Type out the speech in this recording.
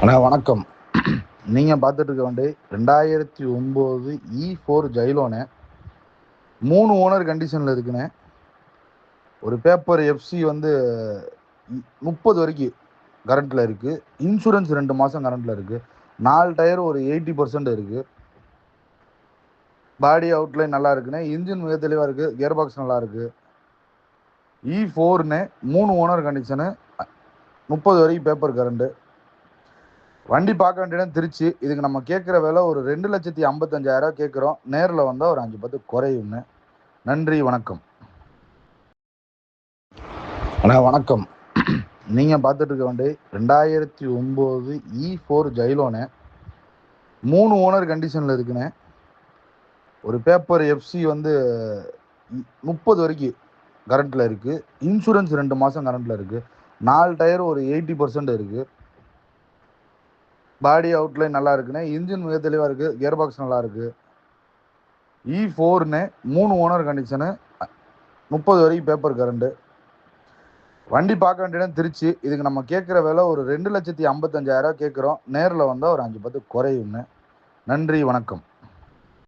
அண்ணா வணக்கம். நீங்கள் பார்த்துட்டு இருக்க வண்டி ரெண்டாயிரத்தி ஒம்பது இ ஃபோர் ஜைலோனு மூணு ஓனர் கண்டிஷனில் இருக்குண்ணே. ஒரு பேப்பர் எஃப்சி வந்து முப்பது வரைக்கும் கரண்ட்டில் இருக்குது இன்சூரன்ஸ் ரெண்டு மாதம் கரண்ட்டில் இருக்குது நாலு டயர் ஒரு எயிட்டி பர்சன்ட் இருக்குது பாடி அவுட்லைன் நல்லா இருக்குண்ணே. இன்ஜின் மிக தெளிவாக இருக்குது கியர் பாக்ஸ் நல்லா இருக்குது இ e ஃபோர்னு மூணு ஓனர் கண்டிஷனு முப்பது வரைக்கும் பேப்பர் கரண்ட்டு வண்டி பார்க்க வேண்டிய இடம் திருச்சி. இதுக்கு நம்ம கேட்குற விலை ஒரு ரெண்டு லட்சத்தி ஐம்பத்தஞ்சாயிரம் கேட்குறோம். நேரில் வந்தால் ஒரு அஞ்சு பத்து குறையும்னு. நன்றி வணக்கம். அண்ணா வணக்கம். நீங்கள் பார்த்துட்டு இருக்க வண்டி ரெண்டாயிரத்தி ஒம்பது இ ஃபோர் ஜைலோனு மூணு ஓனர் கண்டிஷனில் இருக்குண்ணே. ஒரு பேப்பர் எஃப்சி வந்து முப்பது வரைக்கும் கரண்ட்டில் இருக்குது இன்சூரன்ஸ் ரெண்டு மாதம் கரண்ட்டில் இருக்குது நாலு டயர் ஒரு எயிட்டி பர்சன்ட் இருக்குது பாடி அவுட்லைன் நல்லா இருக்குன்னு இன்ஜின் மிக தெளிவாக இருக்குது கியர் பாக்ஸ் நல்லா இருக்குது இ e ஃபோர்னு மூணு ஓனர் கண்டிஷனு முப்பது வரைக்கும் பேப்பர் கரண்டு வண்டி பார்க்க வேண்டிய இடம் திருச்சி. இதுக்கு நம்ம கேட்குற விலை ஒரு ரெண்டு லட்சத்தி ஐம்பத்தஞ்சாயிரம் கேட்குறோம். நேரில் வந்தால் ஒரு அஞ்சு பத்து குறையும்னு. நன்றி வணக்கம்.